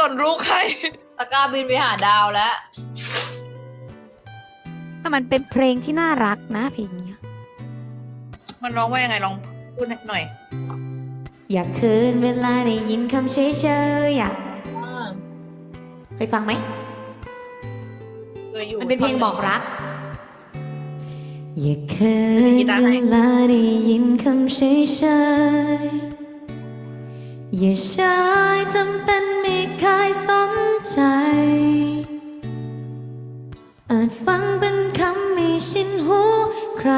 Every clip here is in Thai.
ตนลูกใคร ตะกร้าบินไปหาดาวแล้วแต่มันเป็นเพลงที่น่ารักนะเพลงเนี้ยมันร้องว่ายังไงลองพูดหน่อย อยากคืนเวลาได้ยินคำเฉยๆอยากเคยฟังไหม เคยอยู่ มันเป็นเพลงบอกรัก อย่าคืนกีตาร์ไหนเวลาได้ยินคำเฉยๆ อย่าใช้จำเป็นไม่เคยสนใจ อาจฟังเป็นคำไม่ชินหู ใคร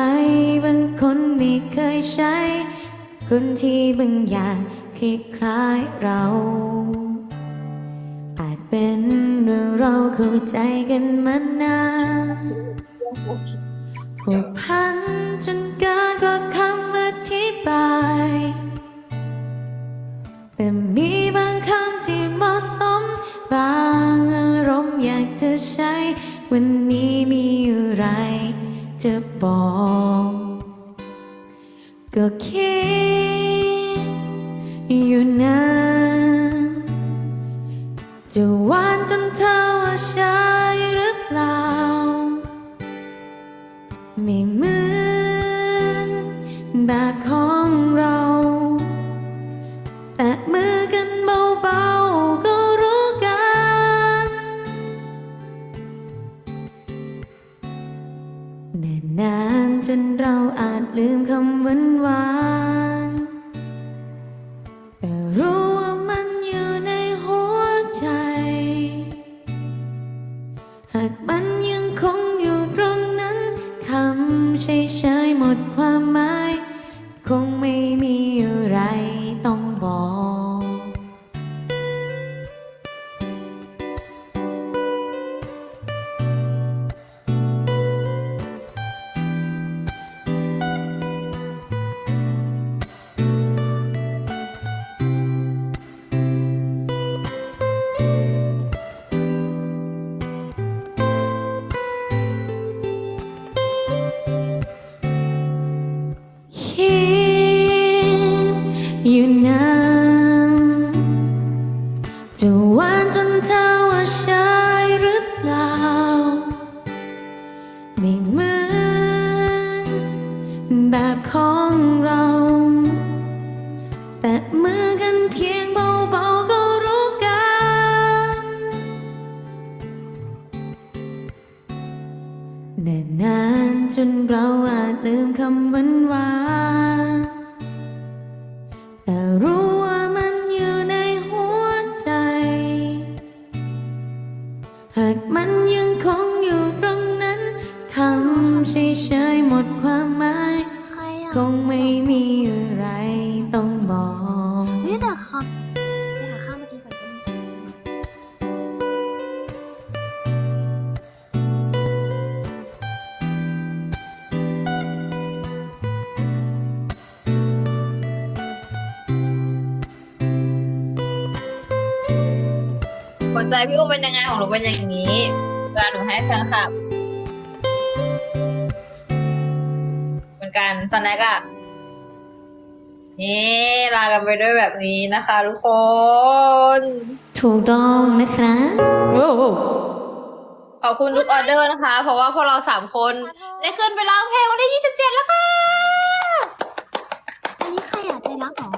บางคนไม่เคยใช้ คนที่บางอย่างคล้ายๆเรา อาจเป็นเรื่องเราเข้าใจกันมานานผูกพัน บางอารมณ์อยากจะใช้ วันนี้มีอะไรจะบอก ก็คิดอยู่นานจะหวานจนเธอว่าฉัน น่นานจนเราอาจลืมคำหวานหวานแต่รู้ว่ามันอยู่ในหัวใจ หากมันยังคงอยู่ตรงนั้นคำเฉยๆหมดความหมาย คงไม่มี นานจะหวานจนเธอว่าใช่หรือเปล่า ไม่เหมือนแบบของเรา แต่มือกันเพียงเบาๆก็รู้กัน แน่นานจนเราอาจลืมคำหวาน หากมันยังคงอยู่ตรงนั้นคำเฉยๆหมดความหมายใครอะคงไม่มี หัวใจพี่อุ้มเป็นยังไงของหนูเป็นอย่างนี้เวลาหนูให้แฟนคลับเหมือนกันสแน็คอะนี่ลากันไปด้วยแบบนี้นะคะทุกคน ถูกต้องนะครับโอ้โหขอบคุณทุกออเดอร์นะคะ เพราะว่าพวกเราสามคน ได้ขึ้นไปร้องเพลงวันที่ 27 แล้วค่ะ อันนี้ใครอะใจรักเหรอ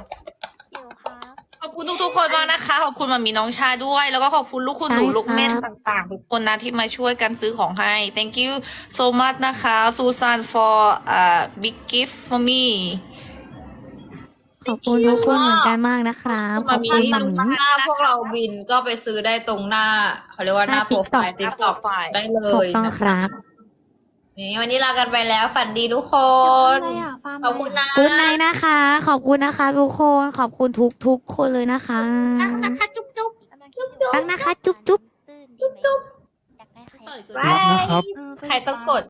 เดี๋ยวครับ ๆ ขอบคุณ ทุกๆคนมากนะคะ ขอบคุณมามีน้องชายด้วย แล้วก็ขอบคุณลูกคุณหนูลูกแม่นต่างๆ ทุกคนนะที่มาช่วยกันซื้อของให้ thank you so much นะคะ Susan for uh big gift for me ขอบคุณทุกคนเหมือนกันมากนะครับขอบคุณตหรงนูหน้าพวกเราบินก็ไปซื้อได้ตรงหน้าเขาเรียกว่าหน้าหน้าโปรไฟล์ TikTok ติ๊กต็อก profile ได้เลถูกยต้องนะคคะรับ นี่วันนี้ลากันไปแล้วฝันดีทุกคเดี๋ยวนทำอะไรอะฟาร์มขอบคุณนะกูดไนท์นะคะ ขอบคุณนะคะทุกคน ขอบคุณทุกทุกๆคนเลยนะคะนะคะจุ๊บจุ๊บรักนะคะจุ๊บจุ๊บ จุ๊บจุ๊บอยากได้ใครบายนะครับเออไปใครต้องกด